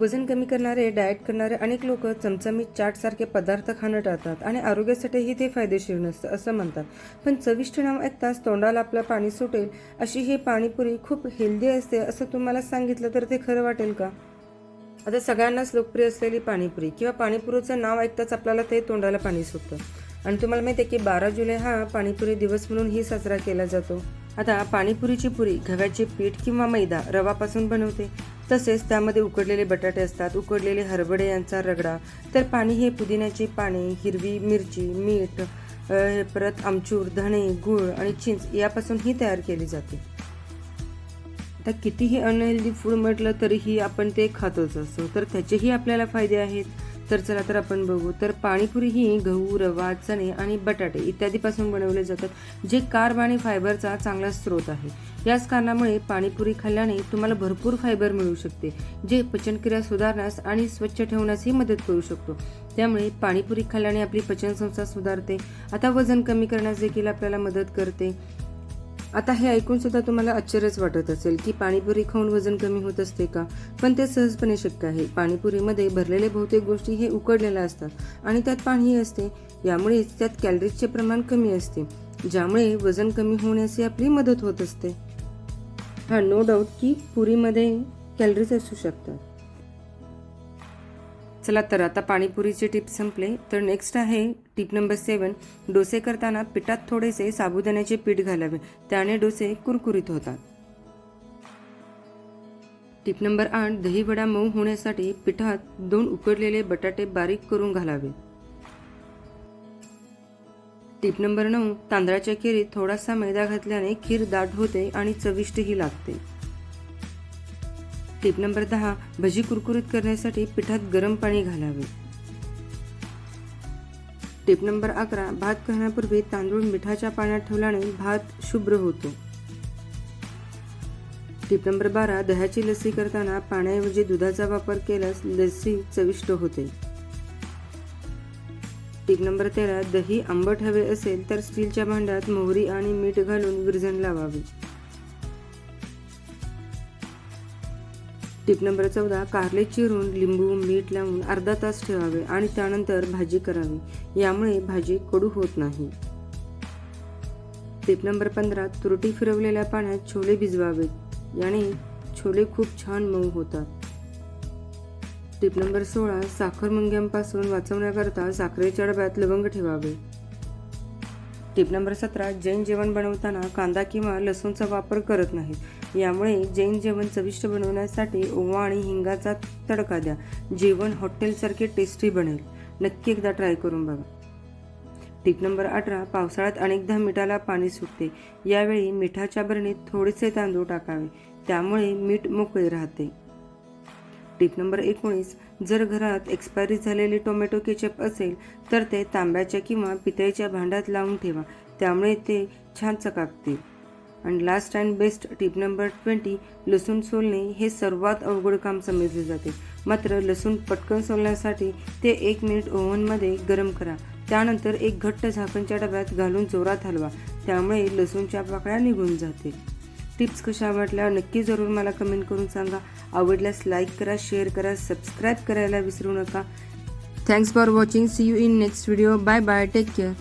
वजन कमी करणारे डाएट करणारे अनेक लोक चमचमीत चाटसारखे पदार्थ खाणं टाळतात आणि आरोग्यासाठीही ते फायदेशीर नसतं असं म्हणतात. पण चविष्ट नाव ऐकताच तोंडाला आपलं पाणी सुटेल अशी ही पाणीपुरी खूप हेल्दी असते असं तुम्हाला सांगितलं तर ते खरं वाटेल का? आता सगळ्यांनाच लोकप्रिय असलेली पाणीपुरी किंवा पाणीपुरीचं नाव ऐकताच आपल्याला ते तोंडाला पाणी सुटतं. आणि तुम्हाला माहिती आहे की बारा जुलै हा पाणीपुरी दिवस म्हणूनही साजरा केला जातो. आता पाणीपुरीची पुरी गव्याचे पीठ किंवा मैदा रवापासून बनवते. तसेच त्यामध्ये उकडलेले बटाटे असतात उकडलेले हरबडे यांचा रगडा तर पाणी हे पुदिन्याची पाने हिरवी मिरची मीठ परत आमचूर धणे गूळ आणि चिंच यापासून ही तयार केली जाते. आता कितीही अनहेल्दी फूड म्हटलं तरीही आपण ते खातोच असतो तर त्याचेही आपल्याला फायदे आहेत. तर चला तर आपण बघू. तर पाणीपुरी ही गहू रवा चणे आणि बटाटे इत्यादीपासून बनवले जातात जे कार्ब आणि फायबरचा चांगला स्रोत आहे. याच कारणामुळे पाणीपुरी खाल्ल्याने तुम्हाला भरपूर फायबर मिळू शकते जे पचनक्रिया सुधारण्यास आणि स्वच्छ ठेवण्यासही मदत करू शकतो. त्यामुळे पाणीपुरी खाल्ल्याने आपली पचनसंस्था सुधारते आता वजन कमी करण्यास देखील आपल्याला मदत करते. आता हे ऐकून सुद्धा तुम्हाला आश्चर्यच वाटत असेल की पाणीपुरी खाऊन वजन कमी होत असते का? पण ते सहजपणे शक्य आहे. पाणीपुरीमध्ये भरलेले बहुतेक गोष्टी हे उकडलेल्या असतात आणि त्यात पाणीही असते. यामुळेच त्यात कॅलरीजचे प्रमाण कमी असते ज्यामुळे वजन कमी होण्यास आपली मदत होत असते. हा नो डाऊट की पुरीमध्ये कॅलरीज असू शकतात. चला तर आता पाणीपुरीचे टिप संपले. तर नेक्स्ट आहे टिप नंबर सेवन डोसे करताना पिठात थोडेसे साबुदाण्याचे पीठ घालावे. त्याने डोसे कुरकुरीत होतात. टिप नंबर आठ. दहीवडा मऊ होण्यासाठी पिठात दोन उकडलेले बटाटे बारीक करून घालावे. टिप नंबर नऊ. तांदळाच्या खिरीत थोडासा मैदा घातल्याने खीर दाट होते आणि चविष्टही लागते. टिप नंबर दहा भजी कुरकुरीत करण्यासाठी पिठात गरम पाणी घालावे. टिप नंबर अकरा भात करण्यापूर्वी तांदूळ मिठाच्या पाण्यात ठेवल्याने भात शुभ्र होतो. टिप नंबर बारा दह्याची लस्सी करताना पाण्याऐवजी दुधाचा वापर केल्यास लस्सी चविष्ट होते. टिप नंबर तेरा दही आंबट हवे असेल तर स्टीलच्या भांड्यात मोहरी आणि मीठ घालून विरजण लावावे. टिप नंबर चौदा कारले चिरून लिंबू मीठ लावून अर्धा तास ठेवावे आणि त्यानंतर भाजी करावी. यामुळे भाजी कडू होत नाही. टिप नंबर पंधरा तुरटी फिरवलेल्या पाण्यात छोले भिजवावेत याने छोले खूप छान मऊ होतात. टिप नंबर सोळा साखर मुंग्यांपासून वाचवण्याकरता साखरेच्या डब्यात लवंग ठेवावे. टिप नंबर सतरा जैन जेवण बनवताना कांदा किंवा लसूणचा वापर करत नाहीत. यामुळे जैन जेवण चविष्ट बनवण्यासाठी ओवा आणि हिंगाचा तडका द्या. जेवण हॉटेलसारखे टेस्टी बनेल. नक्की एकदा ट्राय करून बघा. टिप नंबर अठरा पावसाळ्यात अनेकदा मिठाला पाणी सुटते. यावेळी मिठाच्या भरणीत थोडेसे तांदूळ टाकावे. त्यामुळे मीठ मोकळे राहते. टिप नंबर एकोणीस जर घरात एक्सपायरी झालेले टोमॅटो केचप असेल तर ते तांब्याच्या किंवा पितळेच्या भांड्यात लावून ठेवा. त्यामुळे ते छान चकाकतील. आणि last and best tip number twenty लसूण सोलणे हे सर्वात अवघड काम समजले जाते. मात्र लसूण पटकन सोलण्यासाठी ते एक मिनिट ओव्हनमध्ये गरम करा. त्यानंतर एक घट्ट झाकणच्या डब्यात घालून जोरात हलवा. त्यामुळे लसूणच्या पाकळ्या निघून जातील. टिप्स कशा वाटल्या नक्की जरूर मला कमेंट करून सांगा. आवडल्यास लाईक करा शेअर करा सबस्क्राईब करायला विसरू नका. Thanks for watching see you in next video bye bye take care